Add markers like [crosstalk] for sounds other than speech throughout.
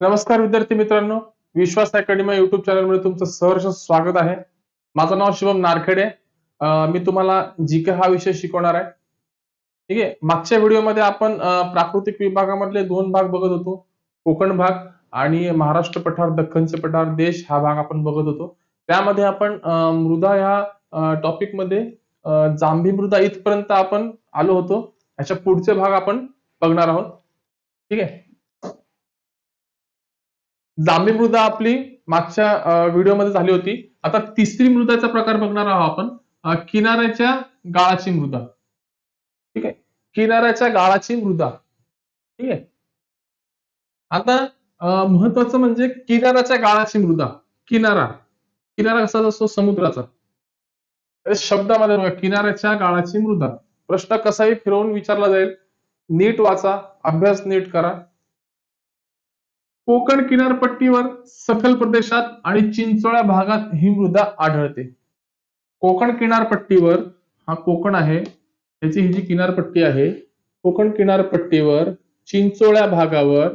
नमस्कार विद्यार्थी मित्रांनो विश्वास अकॅडमी युट्यूब चॅनलमध्ये तुमचं सहर्ष स्वागत आहे. माझं नाव शिवम नारखेडे. मी तुम्हाला जीके हा विषय शिकवणार आहे. ठीक आहे? मागच्या व्हिडिओमध्ये आपण प्राकृतिक विभागामधले दोन भाग बघत होतो. कोकण भाग आणि महाराष्ट्र पठार दख्खनचे पठार देश हा भाग आपण बघत होतो. त्यामध्ये आपण मृदा ह्या टॉपिकमध्ये जांभी मृदा इथपर्यंत आपण आलो होतो. याच्या पुढचे भाग आपण बघणार आहोत. ठीक आहे? जांभी मृदा आपली मागच्या व्हिडिओमध्ये झाली होती. आता तिसरी मृदाचा प्रकार बघणार आहोत आपण. किनाऱ्याच्या गाळाची मृदा. ठीक आहे? किनाऱ्याच्या गाळाची मृदा. ठीक आहे? आता महत्वाचं म्हणजे किनाऱ्याच्या गाळाची मृदा. किनारा. किनारा कसा असतो? समुद्राचा. शब्दामध्ये बघा, किनाऱ्याच्या गाळाची मृदा. प्रश्न कसाही फिरवून विचारला जाईल. नीट वाचा. अभ्यास नीट करा. कोकण किनारपट्टीवर सखल प्रदेशात आणि चिंचोळ्या भागात ही मृदा आढळते. कोकण किनारपट्टीवर हा कोकण आहे त्याची ही जी किनारपट्टी आहे कोकण किनारपट्टीवर चिंचोळ्या भागावर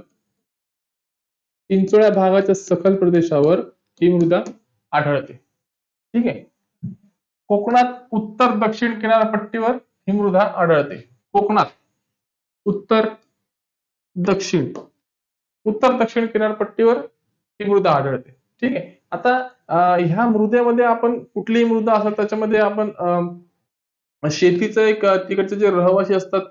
चिंचोळ्या भागाच्या सखल प्रदेशावर ही मृदा आढळते. ठीक आहे? कोकणात उत्तर दक्षिण किनारपट्टीवर ही मृदा आढळते. कोकणात उत्तर दक्षिण. उत्तर दक्षिण किनारपट्टीवर ही मृदा आढळते. ठीक आहे? आता ह्या मृदेमध्ये आपण कुठलीही मृदा असेल त्याच्यामध्ये आपण शेतीचं एक तिकडचे जे रहिवासी असतात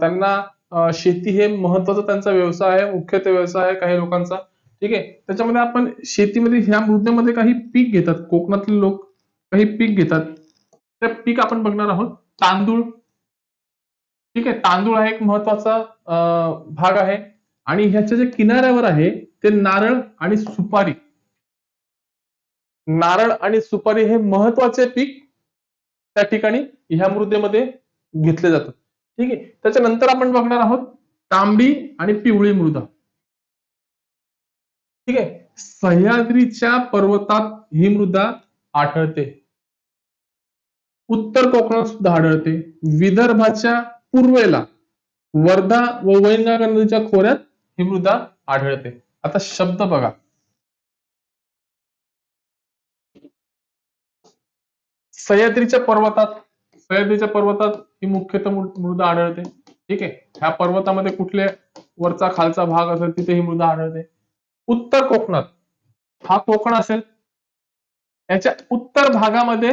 त्यांना शेती हे महत्त्वाचा त्यांचा व्यवसाय आहे मुख्यत्वे व्यवसाय आहे काही लोकांचा. ठीक आहे? त्याच्यामध्ये आपण शेतीमध्ये ह्या मृदेमध्ये काही पीक घेतात कोकणातले लोक काही पीक घेतात. ते पीक आपण बघणार आहोत. तांदूळ. ठीक आहे? तांदूळ हा एक महत्त्वाचा अं, भाग आहे. आणि ह्याच्या जे किनाऱ्यावर आहे ते नारळ आणि सुपारी. नारळ आणि सुपारी हे महत्त्वाचे पीक त्या ठिकाणी ह्या मृदेमध्ये घेतले जातात. ठीक आहे? त्याच्यानंतर आपण बघणार आहोत तांबडी आणि पिवळी मृदा. ठीक आहे? सह्याद्रीच्या पर्वतात ही मृदा आढळते. उत्तर कोकणात सुद्धा आढळते. विदर्भाच्या पूर्वेला वर्धा व वैनगंगा नदीच्या खोऱ्यात ही मृदा आढळते. आता शब्द बघा. सह्याद्रीच्या पर्वतात सह्याद्रीच्या पर्वतात ही मुख्यतः मृदा आढळते. ठीक आहे? ह्या पर्वतामध्ये कुठले वरचा खालचा भाग असेल तिथे ही मृदा आढळते. उत्तर कोकणात हा कोकण असेल याच्या उत्तर भागामध्ये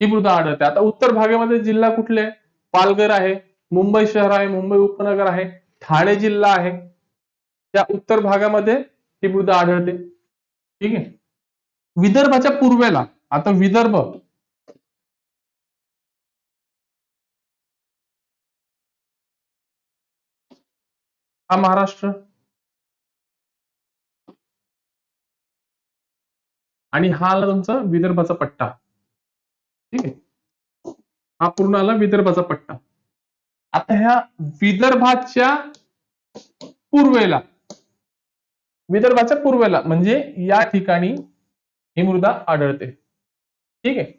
ही मृदा आढळते. आता उत्तर भागामध्ये जिल्हा कुठले? पालघर आहे मुंबई शहर आहे मुंबई उपनगर आहे. ठाणे जिल्हा आहे. त्या उत्तर भागामध्ये ही मृदा आढळते. ठीक आहे? विदर्भाच्या पूर्वेला आता विदर्भ. हा महाराष्ट्र. आणि हा आला तुमचा विदर्भाचा पट्टा. ठीक आहे? हा पूर्ण आला विदर्भाचा पट्टा. आता ह्या विदर्भाच्या पूर्वेला विदर्भाच्या पूर्वेला म्हणजे या ठिकाणी ही मृदा आढळते. ठीक आहे?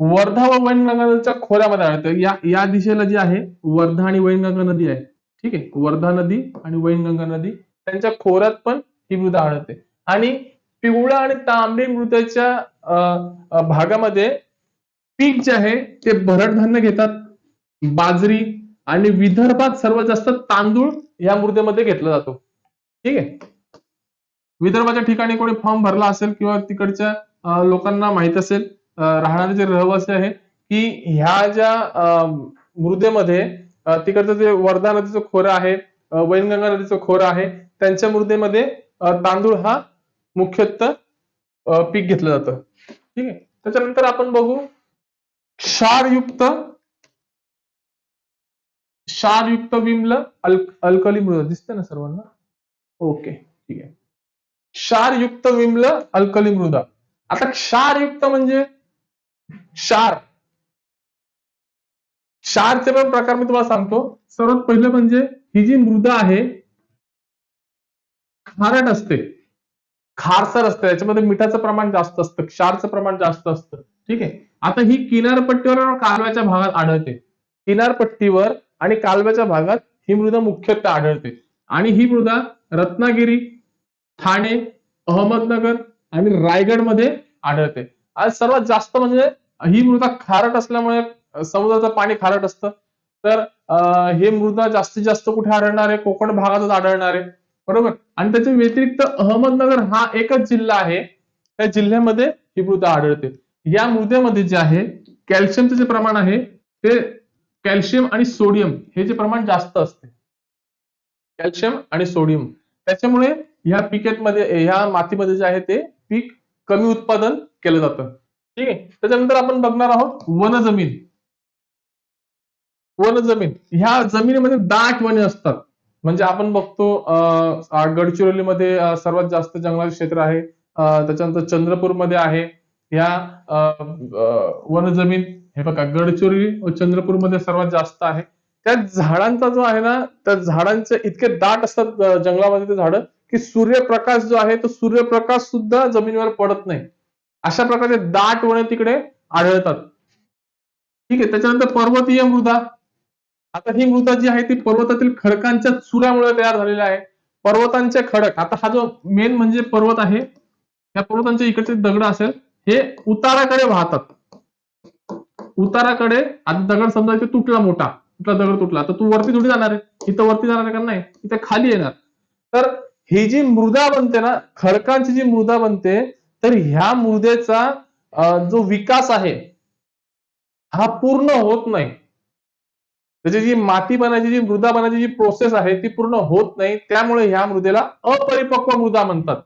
वर्धा व वैनगंगा नदीच्या खोऱ्यामध्ये आढळते. या या दिशेला जी आहे वर्धा आणि वैनगंगा नदी आहे. ठीक आहे? वर्धा नदी आणि वैनगंगा नदी त्यांच्या खोऱ्यात पण ही मृदा आढळते. आणि पिवळा आणि तांबडी मृदाच्या अं, भागामध्ये पीक जे आहे ते भरड धान्य घेतात. बाजरी आणि विदर्भात सर्वात जास्त तांदूळ या मृदेमध्ये घेतला जातो. ठीक आहे? विदर्भाच्या ठिकाणी कोणी फॉर्म भरला असेल किंवा तिकडच्या लोकांना माहीत असेल राहणारे जे रहिवासी आहे की ह्या ज्या अं, मृदेमध्ये तिकडचं जे वर्धा नदीचं खोरं आहे वैनगंगा नदीचं खोरं आहे त्यांच्या मृदेमध्ये तांदूळ हा मुख्यतः पीक घेतलं जातं. ठीक आहे? त्याच्यानंतर आपण बघू क्षारयुक्त क्षारयुक्त विम्ल अल अल्कली मृदा दिसते ना सर्वांना? ओके. ठीक आहे. क्षारयुक्त विम्ल अल्कली मृदा आता क्षारयुक्त म्हणजे? क्षार. क्षारचे पण प्रकार मी तुम्हाला सांगतो. सर्वात पहिलं म्हणजे ही जी मृदा आहे खारट असते. खारसर असते. याच्यामध्ये मिठाचं प्रमाण जास्त असतं क्षारचं प्रमाण जास्त असतं. ठीक आहे? आता ही किनारपट्टीवर कालव्याच्या भागात आढळते. किनारपट्टीवर आणि कालव्याच्या भागात ही मृदा मुख्यतः आढळते. आणि ही मृदा रत्नागिरी ठाणे अहमदनगर आणि रायगडमध्ये आढळते. आज सर्वात जास्त म्हणजे ही मृदा खारट असल्यामुळे समुद्राचं पाणी खारट असतं. तर हे मृदा जास्तीत जास्त कुठे आढळणार? आहे कोकण भागातच आढळणार. आहे बरोबर? आणि त्याच्या व्यतिरिक्त अहमदनगर हा एकच जिल्हा आहे. त्या जिल्ह्यामध्ये ही मृदा आढळते. या मृदेमध्ये जे आहे कॅल्शियमचं जे प्रमाण आहे ते कॅल्शियम आणि सोडियम हे जे प्रमाण जास्त असते. कॅल्शियम आणि सोडियम. त्याच्यामुळे ह्या पिकेटमध्ये ह्या मातीमध्ये जे आहे ते पीक कमी उत्पादन केलं जातं. ठीक आहे? त्याच्यानंतर आपण बघणार आहोत वन जमीन वन जमीन ह्या जमिनीमध्ये दाट वने असतात. म्हणजे आपण बघतो अं, गडचिरोलीमध्ये सर्वात जास्त जंगलाचे क्षेत्र आहे. त्याच्यानंतर चंद्रपूरमध्ये आहे. ह्या वन जमीन हे बघा गडचिरोली व चंद्रपूरमध्ये सर्वात जास्त आहे. त्या झाडांचा जो आहे ना त्या झाडांचे इतके दाट असतात जंगलामध्ये ते झाडं की सूर्यप्रकाश जो आहे तो सूर्यप्रकाश सुद्धा जमिनीवर पडत नाही. अशा प्रकारचे दाट वने तिकडे आढळतात. ठीक आहे त्याच्यानंतर पर्वतीय मृदा. आता ही मृदा जी आहे ती पर्वतातील खडकांच्या चुरामुळे तयार झालेली आहे. पर्वतांचे खडक आता हा जो मेन म्हणजे पर्वत आहे या पर्वतांच्या इकडचे दगड असेल हे उताराकडे वाहतात. उताराकडे आता दगड समजा इथे तुटला मोठा तुटला दगड तुटला तर तू वरती थोडी जाणार आहे. इथं वरती जाणार का नाही? इथे खाली येणार. तर ही जी मृदा बनते ना खडकांची जी मृदा बनते तर ह्या मृदेचा जो विकास आहे हा पूर्ण होत नाही. त्याची जी माती बनायची जी मृदा बनायची जी प्रोसेस आहे ती पूर्ण होत नाही. त्यामुळे ह्या मृदेला अपरिपक्व मृदा म्हणतात.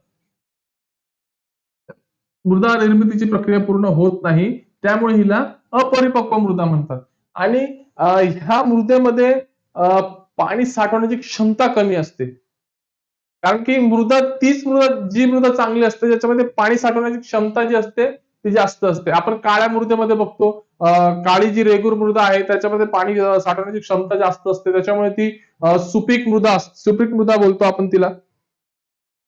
मृदा निर्मितीची प्रक्रिया पूर्ण होत नाही. त्यामुळे हिला अपरिपक्व मृदा म्हणतात. आणि ह्या मृदेमध्ये पाणी साठवण्याची क्षमता कमी असते. कारण की मृदा तीच मृदा जी मृदा चांगली असते ज्याच्यामध्ये पाणी साठवण्याची क्षमता जी असते ती जास्त असते. आपण काळ्या मृदेमध्ये बघतो काळी जी रेगूर मृदा आहे त्याच्यामध्ये पाणी साठवण्याची क्षमता जास्त असते. त्याच्यामुळे ती सुपीक मृदा सुपीक मृदा बोलतो आपण तिला.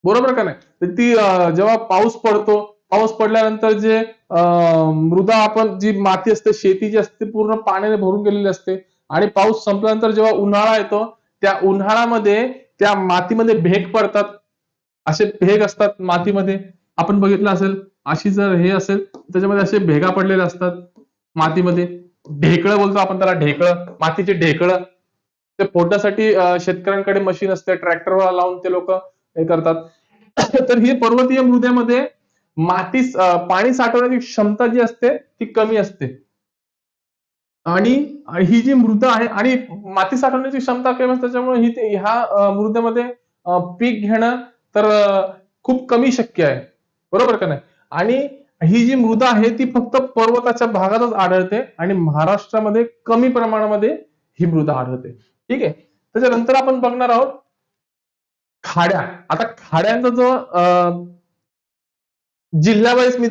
बरोबर का नाही? ती जेव्हा पाऊस पडतो पाऊस पडल्यानंतर जे मृदा आपण जी माती असते शेती जी असते पूर्ण पाण्याने भरून गेलेली असते. आणि पाऊस संपल्यानंतर जेव्हा उन्हाळा येतो त्या उन्हाळ्यामध्ये त्या मातीमध्ये भेग पडतात. असे भेग असतात मातीमध्ये. आपण बघितलं असेल अशी जर हे असेल त्याच्यामध्ये असे भेगा पडलेले असतात मातीमध्ये. ढेकळं बोलतो आपण त्याला ढेकळं. मातीचे ढेकळं. ते फोडण्यासाठी शेतकऱ्यांकडे मशीन असते ट्रॅक्टरवर लावून ते लोक हे करतात. [coughs] तर ही पर्वतीय मृद्यामध्ये माती पाणी साठवण्याची क्षमता जी असते ती कमी असते. आणि ही जी मृदा आहे आणि माती साठवण्याची क्षमता कमी असते त्याच्यामुळे ही ह्या मृदेमध्ये पीक घेणं तर खूप कमी शक्य आहे. बरोबर का नाही? आणि ही जी मृदा आहे ती फक्त पर्वताच्या भागातच आढळते आणि महाराष्ट्रामध्ये कमी प्रमाणामध्ये ही मृदा आढळते. ठीक आहे? त्याच्यानंतर आपण बघणार आहोत खाड्या. आता खाड्यांचा जो अं, जिल्ह्यावाईज मी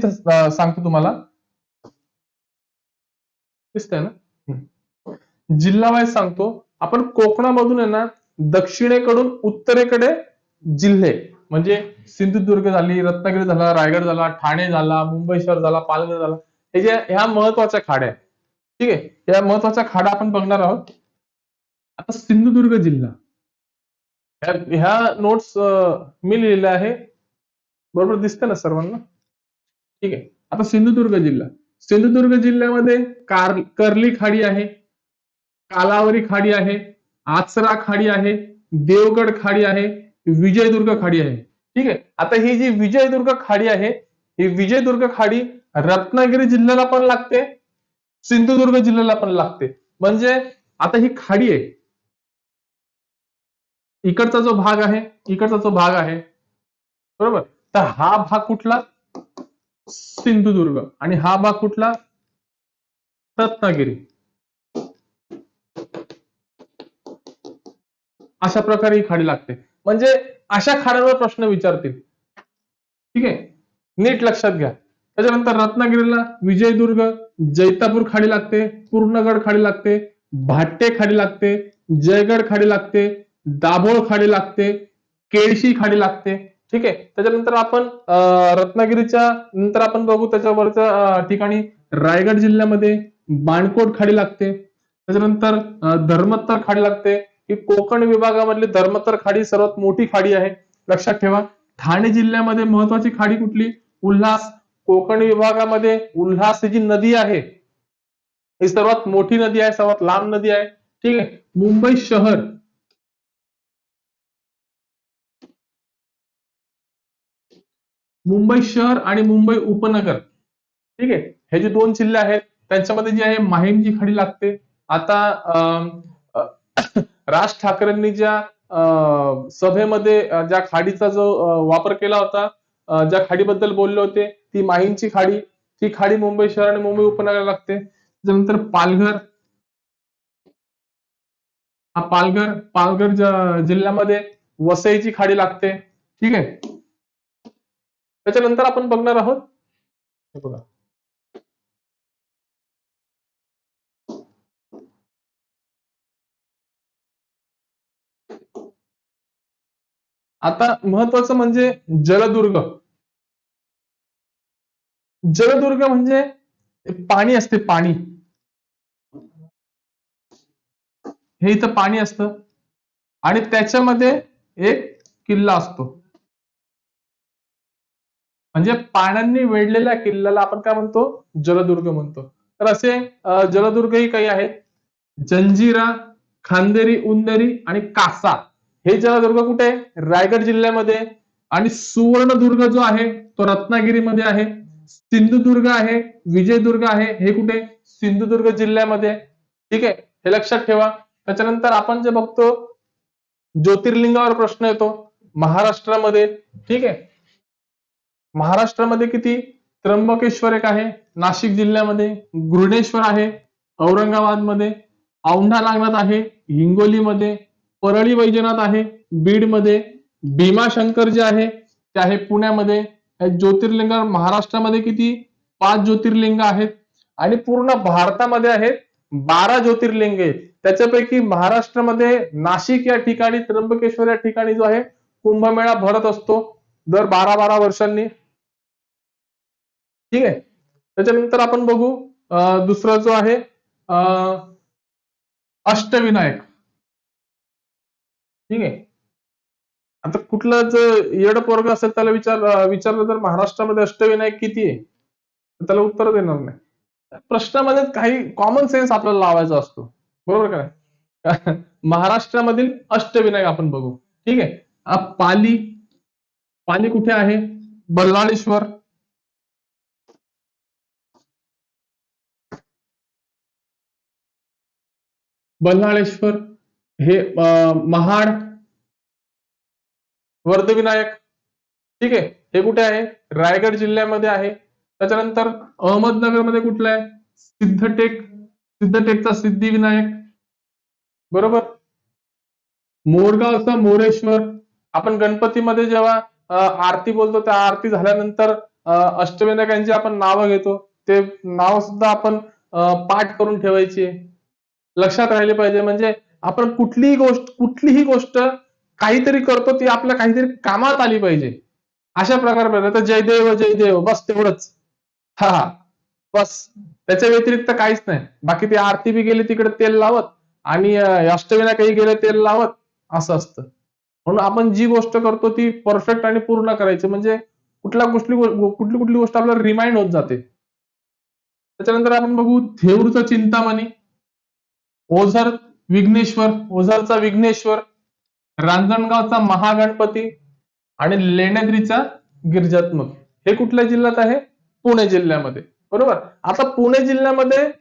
सांगतो तुम्हाला. दिसतंय ना? हम्म. जिल्हावाईज सांगतो आपण कोकणामधून आहे ना दक्षिणेकडून उत्तरेकडे जिल्हे म्हणजे सिंधुदुर्ग झाली रत्नागिरी झाला रायगड झाला ठाणे झाला मुंबई शहर झाला पालघर झाला हे जे ह्या महत्त्वाच्या खाड्या आहेत. ठीक आहे? या महत्त्वाच्या खाड्या आपण बघणार आहोत. आता सिंधुदुर्ग जिल्हा. ह्या- ह्या नोट्स मी लिहिलेल्या आहे. बरोबर दिसतं ना सर्वांना? ठीक आहे. आता सिंधुदुर्ग जिल्हा. सिंधुदुर्ग जिल्ह्यामध्ये कार कर्ली खाडी आहे कालावरी खाडी आहे आचरा खाडी आहे देवगड खाडी आहे विजयदुर्ग खाडी आहे. ठीक आहे. आता ही जी विजयदुर्ग खाडी आहे ही विजयदुर्ग खाडी रत्नागिरी जिल्ह्याला पण लागते सिंधुदुर्ग जिल्ह्याला पण लागते. म्हणजे आता ही खाडी आहे. इकडचा जो भाग आहे इकडचा जो भाग आहे बरोबर? तर हा भाग कुठला? सिंधुदुर्ग. आणि हा भाग कुठला? रत्नागिरी. अशा प्रकारे ही खाडी लागते. म्हणजे अशा खाड्यांवर प्रश्न विचारतील. ठीक आहे? नीट लक्षात घ्या. त्याच्यानंतर रत्नागिरीला विजयदुर्ग जैतापूर खाडी लागते पूर्णगड खाडी लागते भाट्टे खाडी लागते जयगड खाडी लागते दाभोळ खाडी लागते केळशी खाडी लागते. ठीक आहे? त्याच्यानंतर आपण रत्नागिरीच्या नंतर आपण बघू त्याच्यावरच्या ठिकाणी रायगड जिल्ह्यामध्ये बाणकोट खाडी लागते. त्याच्यानंतर धर्मत्तर खाडी लागते. ही कोकण विभागामधली धर्मतर खाडी सर्वात मोठी खाडी आहे. लक्षात ठेवा. ठाणे जिल्ह्यामध्ये महत्वाची खाडी कुठली? उल्हास कोकण विभागामध्ये उल्हास ही जी नदी आहे. ही सर्वात मोठी नदी आहे सर्वात लांब नदी आहे. ठीक आहे? मुंबई शहर मुंबई शहर आणि मुंबई उपनगर. ठीक आहे? हे जे दोन जिल्हे आहेत त्यांच्यामध्ये जी आहे माहीमची खाडी लागते. आता अं, राज ठाकरेंनी ज्या सभेमध्ये ज्या खाडीचा जो वापर केला होता ज्या खाडीबद्दल बोलले होते ती माहीमची खाडी ती खाडी मुंबई शहर आणि मुंबई उपनगराला लागते. त्यानंतर पालघर. हा पालघर पालघर जिल्ह्यामध्ये वसईची खाडी लागते. ठीक आहे? त्याच्यानंतर आपण बघणार आहोत. हे बघा. आता महत्वाचं म्हणजे जलदुर्ग. जलदुर्ग म्हणजे पाणी असते पाणी. हे इथं पाणी असतं. आणि त्याच्यामध्ये एक किल्ला असतो. म्हणजे पाण्याने वेढलेल्या किल्ल्याला आपण काय म्हणतो? जलदुर्ग म्हणतो. तर असे जलदुर्गही काही आहेत. जंजिरा खांदेरी उंदेरी आणि कासा. हे जलदुर्ग कुठे? आहे रायगड जिल्ह्यामध्ये. आणि सुवर्णदुर्ग जो आहे तो रत्नागिरीमध्ये आहे. सिंधुदुर्ग आहे विजयदुर्ग आहे. हे कुठे? सिंधुदुर्ग जिल्ह्यामध्ये. ठीक आहे? हे लक्षात ठेवा. त्याच्यानंतर आपण जे बघतो ज्योतिर्लिंगावर प्रश्न येतो. महाराष्ट्रामध्ये. ठीक आहे? महाराष्ट्रामध्ये किती? त्र्यंबकेश्वर एक आहे नाशिक जिल्ह्यामध्ये घृणेश्वर आहे औरंगाबादमध्ये औंढा नागनाथ आहे हिंगोलीमध्ये परळी वैजनाथ आहे बीडमध्ये भीमाशंकर जे आहे ते आहे पुण्यामध्ये. हे ज्योतिर्लिंग महाराष्ट्रामध्ये किती? पाच ज्योतिर्लिंग आहेत. आणि पूर्ण भारतामध्ये आहेत बारा ज्योतिर्लिंग. आहेत त्याच्यापैकी महाराष्ट्रामध्ये नाशिक या ठिकाणी त्र्यंबकेश्वर या ठिकाणी जो आहे कुंभमेळा भरत असतो. दर बारा बारा वर्षांनी. ठीक आहे? त्याच्यानंतर आपण बघू दुसरा जो आहे अष्टविनायक. ठीक आहे? आता कुठलं जर येड पोरग असेल त्याला विचार विचारलं तर महाराष्ट्रामध्ये अष्टविनायक किती आहे? त्याला उत्तर देणार नाही. प्रश्नामध्ये काही कॉमन सेन्स आपल्याला लावायचा असतो. बरोबर का [laughs] महाराष्ट्रामधील अष्टविनायक आपण बघू. ठीक आहे? पाली. पाली कुठे आहे? बल्लाळेश्वर. बल्हाळेश्वर हे महाड वर्धविनायक ठीक आहे? हे कुठे आहे? रायगड जिल्ह्यामध्ये आहे. त्याच्यानंतर अहमदनगरमध्ये कुठलं आहे? सिद्धटेक सिद्धटेकचा सिद्धिविनायक. बरोबर? मोरगावचा मोरेश्वर. आपण गणपतीमध्ये जेव्हा आरती बोलतो त्या आरती झाल्यानंतर अष्टविनायकांची आपण नावं घेतो. ते नाव सुद्धा आपण पाठ करून ठेवायची लक्षात राहिले पाहिजे. म्हणजे आपण कुठलीही गोष्ट कुठलीही गोष्ट काहीतरी करतो ती आपल्या काहीतरी कामात आली पाहिजे. अशा प्रकारे पाहिजे. तर जयदेव जयदेव बस तेवढंच. हा हा. बस. त्याच्या व्यतिरिक्त काहीच नाही. बाकी ती आरती बी गेली तिकडे तेल लावत. आणि अष्टविना काही गेले तेल लावत. असं असतं. म्हणून आपण जी गोष्ट करतो ती परफेक्ट आणि पूर्ण करायची. म्हणजे कुठल्या गोष्टी कुठली कुठली गोष्ट आपल्याला रिमाइंड होत जाते. त्याच्यानंतर आपण बघू थेऊरचं चिंतामणी. ओझर विघ्नेश्वर ओझरचा विघ्नेश्वर रांजणगावचा महागणपती आणि लेण्याद्रीचा गिरजात्मक. हे कुठल्या जिल्ह्यात आहे? पुणे जिल्ह्यामध्ये. बरोबर? आता पुणे जिल्ह्यामध्ये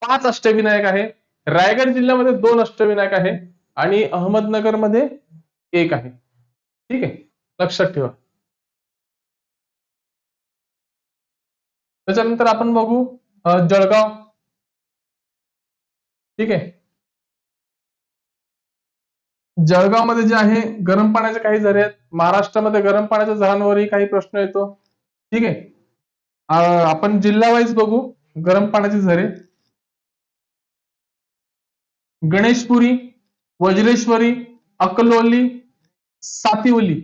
पाच अष्टविनायक आहे. रायगड जिल्ह्यामध्ये दोन अष्टविनायक आहे. आणि अहमदनगरमध्ये एक आहे. ठीक आहे? लक्षात ठेवा. त्याच्यानंतर आपण बघू जळगाव. ठीक आहे? जळगावमध्ये जे आहे गरम पाण्याचे काही झरे आहेत. महाराष्ट्रामध्ये गरम पाण्याच्या झरांवरही काही प्रश्न येतो. ठीक आहे? आपण जिल्हा वाईज बघू गरम पाण्याचे झरे. गणेशपुरी वज्रेश्वरी अकलोली सातिवली.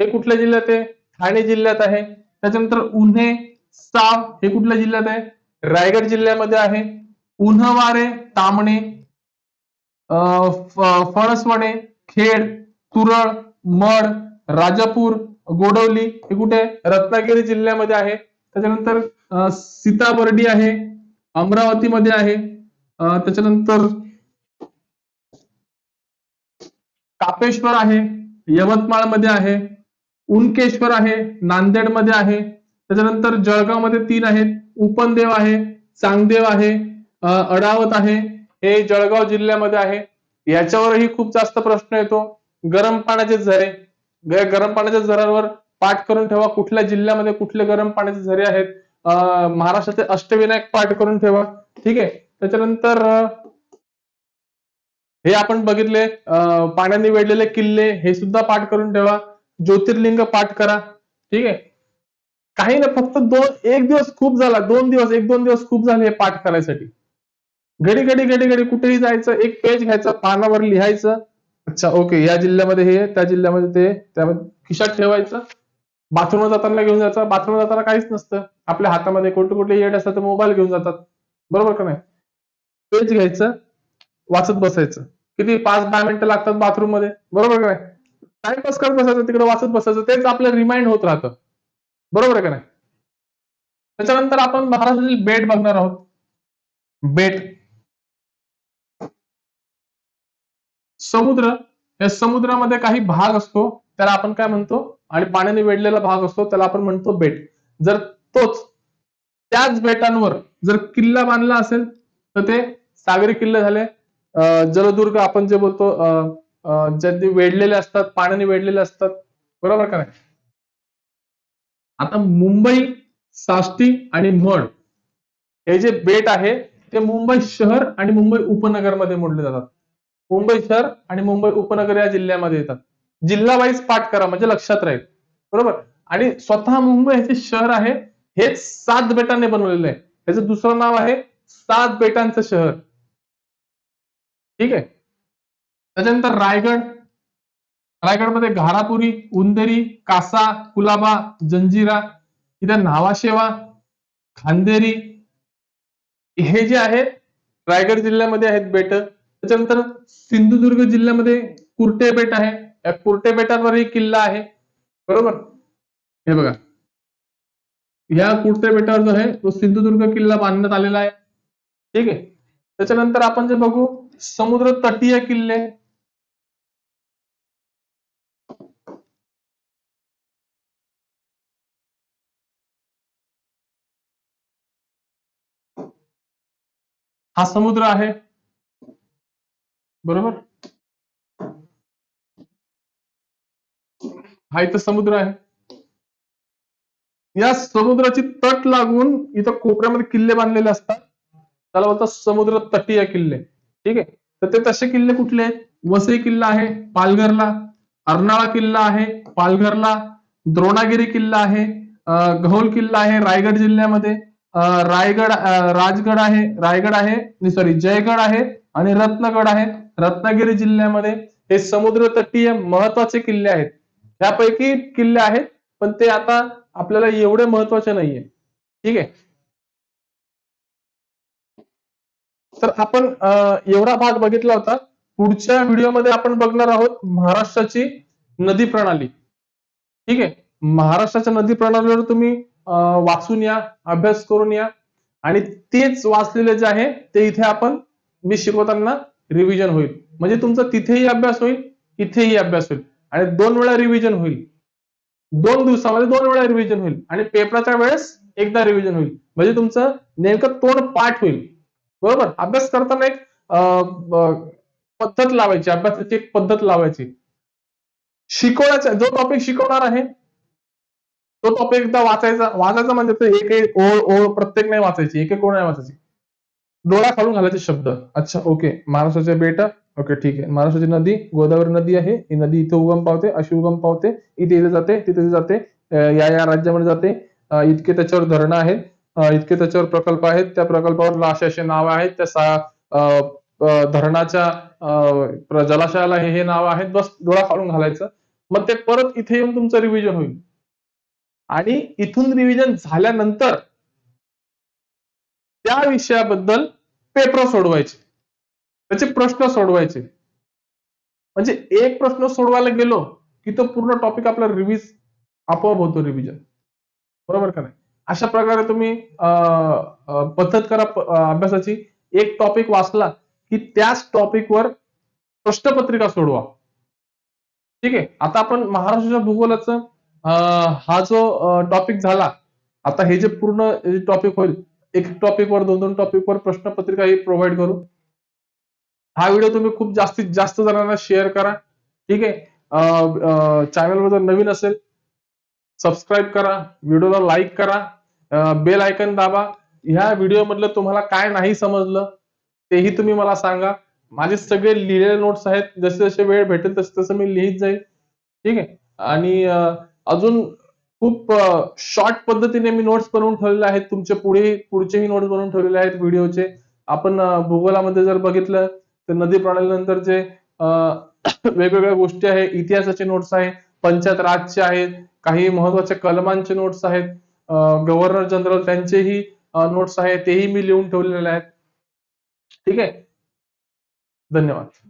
हे कुठल्या जिल्ह्यात आहे? ठाणे जिल्ह्यात आहे. त्याच्यानंतर उन्हे साव हे कुठल्या जिल्ह्यात आहे? रायगड जिल्ह्यामध्ये आहे. उन्हवारे तांबणे अं, फणसवणे खेड तुरळ मड राजापूर गोडवली हे कुठे? रत्नागिरी जिल्ह्यामध्ये आहे. त्याच्यानंतर सीताबर्डी आहे अमरावतीमध्ये आहे. त्याच्यानंतर कापेश्वर आहे यवतमाळमध्ये आहे उनकेश्वर आहे नांदेडमध्ये आहे. त्याच्यानंतर जळगावमध्ये तीन आहेत. उपनदेव आहे चांगदेव आहे अडावत आहे. हे जळगाव जिल्ह्यामध्ये आहे. याच्यावरही खूप जास्त प्रश्न येतो. गरम पाण्याचे झरे. गरम पाण्याच्या झऱ्यांवर पाठ करून ठेवा. कुठल्या जिल्ह्यामध्ये कुठले गरम पाण्याचे झरे आहेत? महाराष्ट्राचे अष्टविनायक पाठ करून ठेवा. ठीक आहे? त्याच्यानंतर हे आपण बघितले. पाण्याने वेढलेले किल्ले हे सुद्धा पाठ करून ठेवा. ज्योतिर्लिंग पाठ करा. ठीक आहे? काही नाही फक्त दोन एक दिवस खूप झाला. दोन दिवस एक दोन दिवस खूप झाले हे पाठ करायसाठी. घडी घडी घडी घडी कुठेही जायचं एक पेज घ्यायचं पानावर लिहायचं. अच्छा ओके या जिल्ह्यामध्ये हे त्या जिल्ह्यामध्ये ते त्यामध्ये खिशात ठेवायचं. बाथरूमला जाताना घेऊन जायचं. बाथरूमला जाताना काहीच नसतं. आपल्या हातामध्ये कोणते कुठले येड असतात मोबाईल घेऊन जातात. बरोबर का नाही? पेज घ्यायचं वाचत बसायचं. किती? पाच दहा मिनिटं लागतात बाथरूममध्ये बरोबर का नाही? टाइमपास करत बसायचं तिकडे वाचत बसायचं. तेच आपलं रिमाइंड होत राहतं. बरोबर आहे का नाही? त्याच्यानंतर आपण महाराष्ट्रातील बेट बघणार आहोत. बेट. समुद्र या समुद्रामध्ये काही भाग असतो त्याला आपण काय म्हणतो? आणि पाण्याने वेढलेला भाग असतो त्याला आपण म्हणतो बेट. जर तोच त्याच बेटांवर जर किल्ला बांधला असेल तर ते सागरी किल्ले झाले. जलदुर्ग आपण जे बोलतो अं, जे वेढलेले असतात पाण्याने वेढलेले असतात. बरोबर का नाही? आता मुंबई साष्टी आणि मड हे जे बेट आहे ते मुंबई शहर आणि मुंबई उपनगरमध्ये मोडले जातात. मुंबई शहर आणि मुंबई उपनगर या जिल्ह्यामध्ये येतात. जिल्हा वाईज पाठ करा म्हणजे लक्षात राहील. बरोबर? आणि स्वतः मुंबई हे जे शहर आहे हेच सात बेटांनी बनवलेलं आहे. त्याचं दुसरं नाव आहे सात बेटांचं शहर. ठीक आहे? त्याच्यानंतर रायगड. रायगडमध्ये घारापुरी उंदेरी कासा कुलाबा जंजिरा इथे नावाशेवा खांदेरी. हे जे आहे रायगड जिल्ह्यामध्ये आहेत बेट. त्याच्यानंतर सिंधुदुर्ग जिल्ह्यामध्ये कुर्टे बेट आहे. या कुर्टे बेटांवरही किल्ला आहे. बरोबर? हे बघा. या कुर्टे बेटावर जो आहे तो सिंधुदुर्ग किल्ला बांधण्यात आलेला आहे. ठीक आहे? त्याच्यानंतर आपण जे बघू समुद्र तटीय किल्ले. हा समुद्र आहे. बरोबर? हा इथं समुद्र आहे. या समुद्राची तट लागून इथं कोपऱ्यामध्ये किल्ले बांधलेले असतात. त्याला बोलतात समुद्र तटीय किल्ले. ठीक आहे? तर ते तसे किल्ले कुठले? आहेत वसई किल्ला आहे पालघरला. अर्नाळा किल्ला आहे पालघरला. द्रोणागिरी किल्ला आहे अं, घौल किल्ला आहे रायगड जिल्ह्यामध्ये. रायगड राजगड आहे रायगड आहे सॉरी जयगड आहे आणि रत्नगड आहे. रत्नागिरी जिल्ह्यामध्ये हे समुद्र तटीय महत्त्वाचे किल्ले आहेत. त्यापैकी किल्ले आहेत पण ते आता आपल्याला एवढे महत्त्वाचे नाहीये. ठीक आहे? तर आपण एवढा भाग बघितला होता. पुढच्या व्हिडिओमध्ये आपण बघणार आहोत महाराष्ट्राची नदी प्रणाली. ठीक आहे? महाराष्ट्राच्या नदी प्रणालीवर तुम्ही वाचून या अभ्यास करून या. आणि तेच वाचलेले जे आहे ते इथे आपण मी शिकवताना रिव्हिजन होईल. म्हणजे तुमचा तिथेही अभ्यास होईल इथेही अभ्यास होईल. आणि दोन वेळा रिव्हिजन होईल. दोन दिवसामध्ये दोन वेळा रिव्हिजन होईल. आणि पेपराच्या वेळेस एकदा रिव्हिजन होईल. म्हणजे तुमचं नेमकं तोंड पाठ होईल. बरोबर? अभ्यास करताना एक पद्धत लावायची. अभ्यासाची एक पद्धत लावायची. शिकवण्याचा जो टॉपिक शिकवणार आहे तो टॉपिक एकदा वाचायचा वाचायचा म्हणजे ते एक एक ओळ ओळ प्रत्येक नाही वाचायची. एक एक ओळ नाही वाचायची. डोळा खालून घालायचे शब्द. अच्छा ओके महाराष्ट्राचे बेट ओके ठीक आहे. महाराष्ट्राची नदी गोदावरी नदी आहे. ही नदी इथे उगम पावते अशी उगम पावते. इथे इथे जाते तिथे जाते. या या राज्यामध्ये जाते. इतके त्याच्यावर धरणं आहेत. इतके त्याच्यावर प्रकल्प आहेत. त्या प्रकल्पावर असे असे नाव आहेत. त्या सा धरणाच्या अं, जलाशयाला हे हे नाव आहेत. बस डोळा खालून घालायचं. मग ते परत इथे येऊन तुमचं रिव्हिजन होईल. आणि इथून रिव्हिजन झाल्यानंतर त्या विषयाबद्दल पेपर सोडवायचे. त्याचे प्रश्न सोडवायचे. म्हणजे एक प्रश्न सोडवायला गेलो की तो पूर्ण टॉपिक आपला रिव्हिज आपोआप होतो रिव्हिजन बरोबर का नाही? अशा प्रकारे तुम्ही अं, पद्धत करा अभ्यासाची. एक टॉपिक वाचला की त्याच टॉपिकवर प्रश्नपत्रिका सोडवा. ठीक आहे? आता आपण महाराष्ट्राच्या भूगोलाचं हा जो टॉपिक झाला आता हे जे पूर्ण टॉपिक होईल एक टॉपिक वर दोन दोन टॉपिक वर प्रश्नपत्रिका ही प्रोव्हाइड करू. हा व्हिडिओ तुम्ही खूप जास्तीत जास्त जणांना शेअर करा. ठीक आहे? चॅनलवर जर नवीन असेल सबस्क्राईब करा. व्हिडिओला लाईक करा. बेल आयकन दाबा. ह्या व्हिडिओ मधलं तुम्हाला काय नाही समजलं तेही तुम्ही मला सांगा. माझे सगळे लिहिलेले नोट्स आहेत. जसे जसे वेळ भेटेल तसे तसं मी लिहित जाईल. ठीक आहे? आणि अजून खूप शॉर्ट पद्धतीने मी नोट्स बनवून ठेवलेले आहेत. तुमचे पुढे पुढचेही नोट्स बनवून ठेवलेले आहेत व्हिडिओचे आपण भूगोलामध्ये जर बघितलं तर नदी प्रणालीनंतर जे [coughs] वेगवेगळ्या गोष्टी आहेत. इतिहासाचे नोट्स आहे पंचायत राजचे आहेत. काही महत्त्वाच्या कलमांचे नोट्स आहेत. गव्हर्नर जनरल त्यांचेही नोट्स आहेत. तेही मी लिहून ठेवलेले आहेत. ठीक आहे? धन्यवाद.